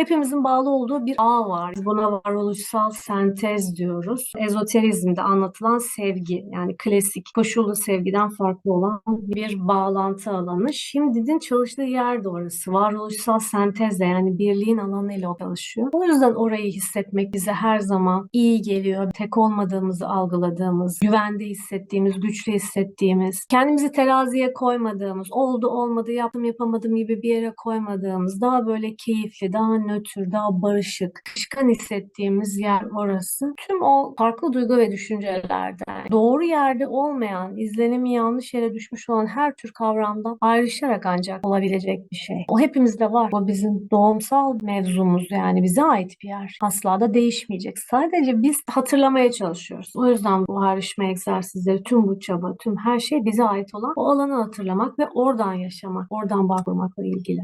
hepimizin bağlı olduğu bir ağ var. Buna varoluşsal sentez diyoruz. Ezoterizmde anlatılan sevgi yani klasik koşullu sevgiden farklı olan bir bağlantı alanı. Şimdinin çalıştığı yer de orası. Varoluşsal sentezle yani birliğin alanıyla çalışıyor. O yüzden orayı hissetmek bize her zaman iyi geliyor. Tek olmadığımızı algıladığımız, güvende hissettiğimiz, güçlü hissettiğimiz, kendimizi teraziye koymadığımız, oldu olmadı, yaptım yapamadım gibi bir yere koymadığımız, daha böyle keyifli, daha nötr, daha barışık, çıkan hissettiğimiz yer orası. Tüm o farklı duygu ve düşüncelerden, doğru yerde olmayan, izlenimi yanlış yere düşmüş olan her tür kavramdan ayrışarak ancak olabilecek bir şey. O hepimizde var. O bizim doğumsal mevzumuz yani bize ait bir yer. Asla da değişmeyecek. Sadece biz hatırlamaya çalışıyoruz. O yüzden bu ayrışma egzersizleri, tüm bu çaba, tüm her şey bize ait olan o alanı hatırlamak ve oradan yaşamak, oradan bağ kurmakla ilgili.